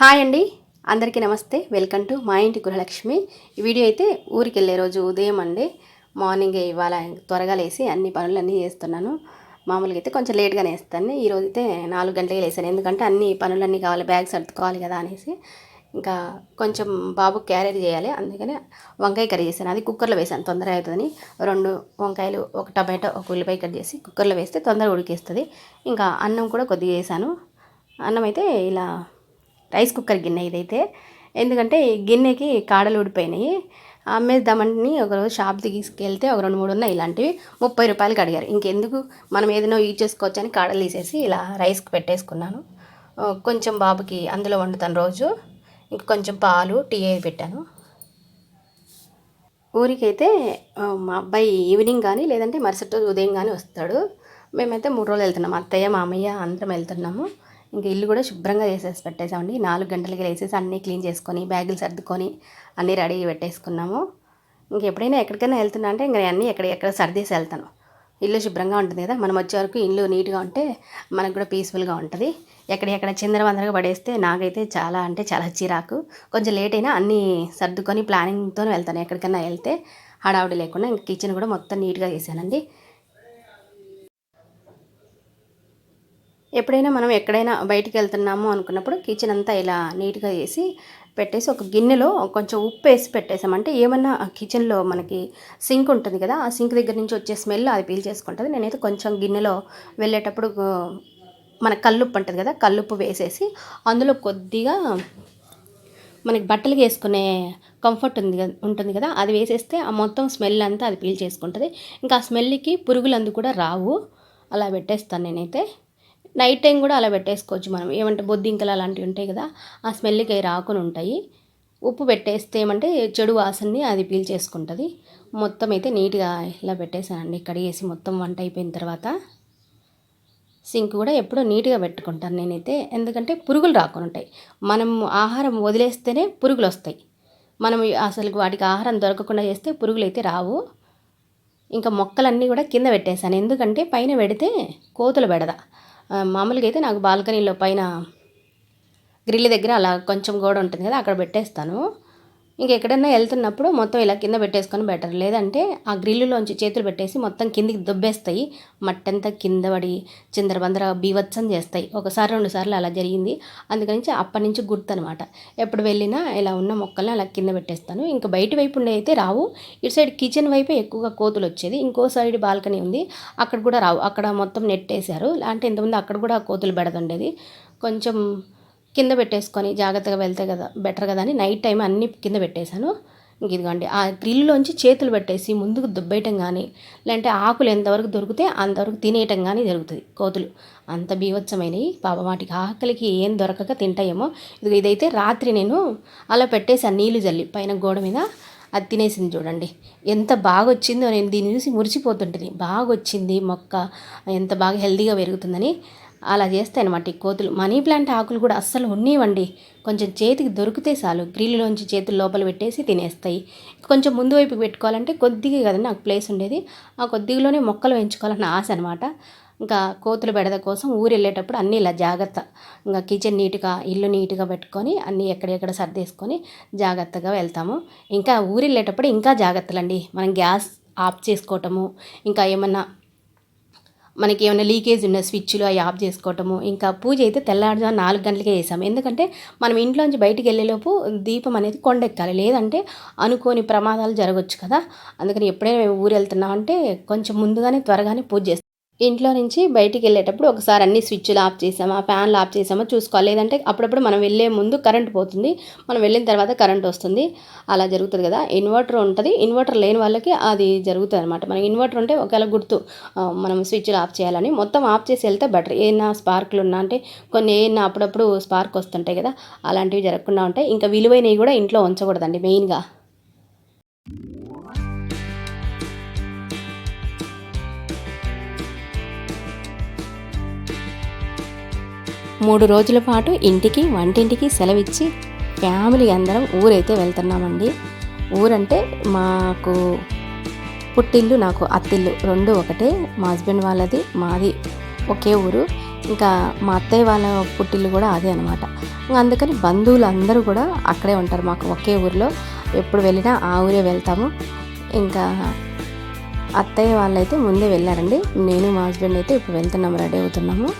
Hi అండి. అందరికీ నమస్తే. వెల్కమ్ టు మా ఇంటి గృహలక్ష్మి. ఈ వీడియో అయితే ఊరికి వెళ్ళే రోజు ఉదయం అండి. మార్నింగ్ ఇవాళ త్వరగా లేసి అన్ని పనులన్నీ చేస్తున్నాను. మామూలుగా అయితే కొంచెం లేట్గానే వేస్తాను ఈరోజు అయితే నాలుగు గంటలకి లేసాను. ఎందుకంటే అన్ని పనులన్నీ కావాలి బ్యాగ్స్ సర్దుకోవాలి కదా అనేసి. ఇంకా కొంచెం బాబు క్యారేజ్ చేయాలి. అందుకని వంకాయ కర్రీ చేశాను. అది కుక్కర్లో వేసాను తొందరగా అవుతుందని. రెండు వంకాయలు ఒక టమాటో ఒక ఉల్లిపాయ కట్ చేసి కుక్కర్లో వేస్తే తొందరగా ఉడికేస్తుంది. ఇంకా అన్నం కూడా కొద్దిగా వేసాను అన్నం అయితే ఇలా రైస్ కుక్కర్ గిన్నె ఇదైతే. ఎందుకంటే గిన్నెకి కాడలు ఊడిపోయినాయి. అమ్మేద్దామని ఒకరోజు షాప్ తీసుకెళ్తే ఒక రెండు మూడు ఉన్నాయి ఇలాంటివి. ముప్పై రూపాయలకి అడిగారు. ఇంకెందుకు? మనం ఏదైనా యూజ్ చేసుకోవచ్చు అని కాడలు తీసేసి ఇలా రైస్కి పెట్టేసుకున్నాను. కొంచెం బాబుకి అందులో వండుతాను రోజు. ఇంక కొంచెం పాలు టీ అయి పెట్టాను. ఊరికైతే మా అబ్బాయి ఈవినింగ్ కానీ లేదంటే మరుసటి రోజు ఉదయం కానీ వస్తాడు. మేమైతే మూడు రోజులు వెళ్తున్నాం. అత్తయ్య మామయ్య అందరం వెళ్తున్నాము. ఇంక ఇల్లు కూడా శుభ్రంగా చేసేసి పెట్టేసామండి. నాలుగు గంటలకి లేసేసి అన్నీ క్లీన్ చేసుకొని బ్యాగులు సర్దుకొని అన్నీ రెడీ పెట్టేసుకున్నాము. ఇంక ఎప్పుడైనా ఎక్కడికైనా వెళ్తున్నా అంటే ఇంక అన్నీ ఎక్కడ ఎక్కడ సర్దేసి వెళ్తాను. ఇల్లు శుభ్రంగా ఉంటుంది కదా మనం వచ్చే వరకు ఇల్లు నీట్గా ఉంటే మనకు కూడా పీస్ఫుల్గా ఉంటుంది. ఎక్కడెక్కడ చిందరవందరగా పడేస్తే నాకైతే చాలా అంటే చాలా చిరాకు. కొంచెం లేట్ అయినా అన్నీ సర్దుకొని ప్లానింగ్తో వెళ్తాను ఎక్కడికైనా వెళ్తే. హడావుడి లేకుండా ఇంక కిచెన్ కూడా మొత్తం నీట్గా చేశానండి. ఎప్పుడైనా మనం ఎక్కడైనా బయటికి వెళ్తున్నాము అనుకున్నప్పుడు కిచెన్ అంతా ఇలా నీట్గా చేసి పెట్టేసి ఒక గిన్నెలో కొంచెం ఉప్పు వేసి పెట్టేసామంటే ఏమన్నా కిచెన్లో మనకి సింక్ ఉంటుంది కదా ఆ సింక్ దగ్గర నుంచి వచ్చే స్మెల్ అది పీల్ చేసుకుంటుంది. నేనైతే కొంచెం గిన్నెలో వెళ్ళేటప్పుడు మన కల్లుప్పు ఉంటుంది కదా కల్లుప్పు వేసేసి అందులో కొద్దిగా మనకి బట్టలు వేసుకునే కంఫర్ట్ ఉంది కదా ఉంటుంది కదా అది వేసేస్తే ఆ మొత్తం స్మెల్ అంతా అది పీల్ చేసుకుంటుంది. ఇంకా ఆ స్మెల్కి పురుగులు అందు కూడా రావు. అలా పెట్టేస్తాను నేనైతే. నైట్ టైం కూడా అలా పెట్టేసుకోవచ్చు మనం. ఏమంటే బొద్దింకలు అలాంటివి ఉంటాయి కదా ఆ స్మెల్కి అవి రాకుండా ఉంటాయి. ఉప్పు పెట్టేస్తే ఏమంటే చెడు వాసనని అది పీల్ చేసుకుంటుంది. మొత్తం అయితే నీట్గా ఇలా పెట్టేసానండి కడిగేసి మొత్తం వంట అయిపోయిన తర్వాత సింక్ కూడా ఎప్పుడూ నీట్గా పెట్టుకుంటాను నేనైతే. ఎందుకంటే పురుగులు రాకుండా ఉంటాయి. మనం ఆహారం వదిలేస్తేనే పురుగులు వస్తాయి. మనం అసలు వాటికి ఆహారం దొరకకుండా చేస్తే పురుగులు అయితే రావు. ఇంకా మొక్కలన్నీ కూడా కింద పెట్టేశాను. ఎందుకంటే పైన పెడితే కోతులు పెడదా. మామూలుగా అయితే నాకు బాల్కనీలో పైన గ్రిల్ దగ్గర అలా కొంచెం గోడ ఉంటుంది కదా అక్కడ పెట్టేస్తాను. ఇంకెక్కడైనా వెళ్తున్నప్పుడు మొత్తం ఇలా కింద పెట్టేసుకొని బెటర్ లేదంటే ఆ గ్రిల్లులోంచి చేతులు పెట్టేసి మొత్తం కిందికి దుబ్బేస్తాయి. మట్టంతా కింద పడి చిందరబందర బీవత్సం చేస్తాయి. ఒకసారి రెండు సార్లు అలా జరిగింది. అందుకని అప్పటి నుంచి గుర్తు అనమాట ఎప్పుడు వెళ్ళినా ఇలా ఉన్న మొక్కల్ని అలా కింద పెట్టేస్తాను. ఇంకా బయట వైపు ఉండే అయితే రావు. ఇటు సైడ్ కిచెన్ వైపే ఎక్కువగా కోతులు వచ్చేది. ఇంకో సైడ్ బాల్కనీ ఉంది. అక్కడ కూడా రావు. అక్కడ మొత్తం నెట్ వేసారు అంటే ఇంతకుముందు అక్కడ కూడా కోతులు పెడదండేది కొంచెం కింద పెట్టేసుకొని జాగ్రత్తగా వెళ్తే కదా బెటర్ కదా అని నైట్ టైం అన్నీ కింద పెట్టేశాను. ఇంక ఇదిగోండి ఆ గ్రిల్లోంచి చేతులు పెట్టేసి ముందుకు దుబ్బేయటం కానీ లేదంటే ఆకులు ఎంతవరకు దొరికితే అంతవరకు తినేయటం కానీ జరుగుతుంది కోతులు. అంత బీభత్సమైనవి పాప వాటికి ఆకలికి ఏం దొరకక తింటాయేమో. ఇది ఇదైతే రాత్రి నేను అలా పెట్టేసి ఆ నీళ్ళు జల్లి పైన గోడ మీద. అది తినేసింది చూడండి. ఎంత బాగా వచ్చిందో నేను దీన్ని చూసి మురిచిపోతుంటుంది బాగా వచ్చింది మొక్క ఎంత బాగా హెల్తీగా పెరుగుతుందని. అలా చేస్తాయి అనమాట ఈ కోతులు. మనీ ప్లాంట్ ఆకులు కూడా అస్సలు ఉన్నివ్వండి కొంచెం చేతికి దొరికితే చాలు. గ్రిల్లోంచి చేతులు లోపల పెట్టేసి తినేస్తాయి. కొంచెం ముందు వైపుకి పెట్టుకోవాలంటే కొద్దిగా కదా నాకు ప్లేస్ ఉండేది. ఆ కొద్దిగలోనే మొక్కలు పెంచుకోవాలన్న ఆశ అనమాట ఇంకా కోతులు బెడద కోసం ఊరు వెళ్ళేటప్పుడు అన్నీ ఇలా జాగ్రత్త. ఇంకా కిచెన్ నీట్గా ఇల్లు నీట్గా పెట్టుకొని అన్నీ ఎక్కడెక్కడ సర్దేసుకొని జాగ్రత్తగా వెళ్తాము. ఇంకా ఊరు వెళ్ళేటప్పుడు ఇంకా జాగ్రత్తలండి. మనం గ్యాస్ ఆఫ్ చేసుకోవటము ఇంకా ఏమన్నా మనకి ఏమైనా లీకేజ్ ఉన్న స్విచ్లు అవి ఆఫ్ చేసుకోవటము ఇంకా పూజ అయితే తెల్లారుజాము నాలుగు గంటలకే వేసాము ఎందుకంటే మనం ఇంట్లోంచి బయటికి వెళ్ళేలోపు దీపం అనేది కొండెక్కాలి. లేదంటే అనుకోని ప్రమాదాలు జరగవచ్చు కదా. అందుకని ఎప్పుడైనా మేము ఊరు వెళ్తున్నామంటే కొంచెం ముందుగానే త్వరగానే పూజ చేస్తాం. ఇంట్లో నుంచి బయటికి వెళ్ళేటప్పుడు ఒకసారి అన్ని స్విచ్లు ఆఫ్ చేసామా ఫ్యాన్లు ఆఫ్ చేసామా చూసుకోవాలి. లేదంటే అప్పుడప్పుడు మనం వెళ్ళే ముందు కరెంట్ పోతుంది. మనం వెళ్ళిన తర్వాత కరెంట్ వస్తుంది. అలా జరుగుతుంది కదా. ఇన్వర్టర్ ఉంటుంది. ఇన్వర్టర్ లేని వాళ్ళకి అది జరుగుతుంది అనమాట మనకి ఇన్వర్టర్ ఉంటే ఒకవేళ గుర్తు మనం స్విచ్లు ఆఫ్ చేయాలని. మొత్తం ఆఫ్ చేసి వెళ్తే బెటర్. ఏమైనా స్పార్క్లు ఉన్నా అంటే కొన్ని ఏమైనా అప్పుడప్పుడు స్పార్క్ వస్తుంటాయి కదా అలాంటివి జరగకుండా ఉంటాయి. ఇంకా విలువైనవి కూడా ఇంట్లో ఉంచకూడదండి మెయిన్గా. మూడు రోజుల పాటు ఇంటికి వంటింటికి సెలవిచ్చి ఫ్యామిలీ అందరం ఊరైతే వెళ్తున్నామండి. ఊరంటే మాకు పుట్టిల్లు నాకు అత్తిల్లు రెండు ఒకటే. మా హస్బెండ్ వాళ్ళది మాది ఒకే ఊరు. ఇంకా మా అత్తయ్య వాళ్ళ పుట్టిల్లు కూడా అదే అనమాట అందుకని బంధువులు అందరూ కూడా అక్కడే ఉంటారు మాకు ఒకే ఊరిలో. ఎప్పుడు వెళ్ళినా ఆ ఊరే వెళ్తాము. ఇంకా అత్తయ్య వాళ్ళైతే ముందే వెళ్ళారండి. నేను మా హస్బెండ్ అయితే ఇప్పుడు వెళ్తున్నాము రెడీ అవుతున్నాము.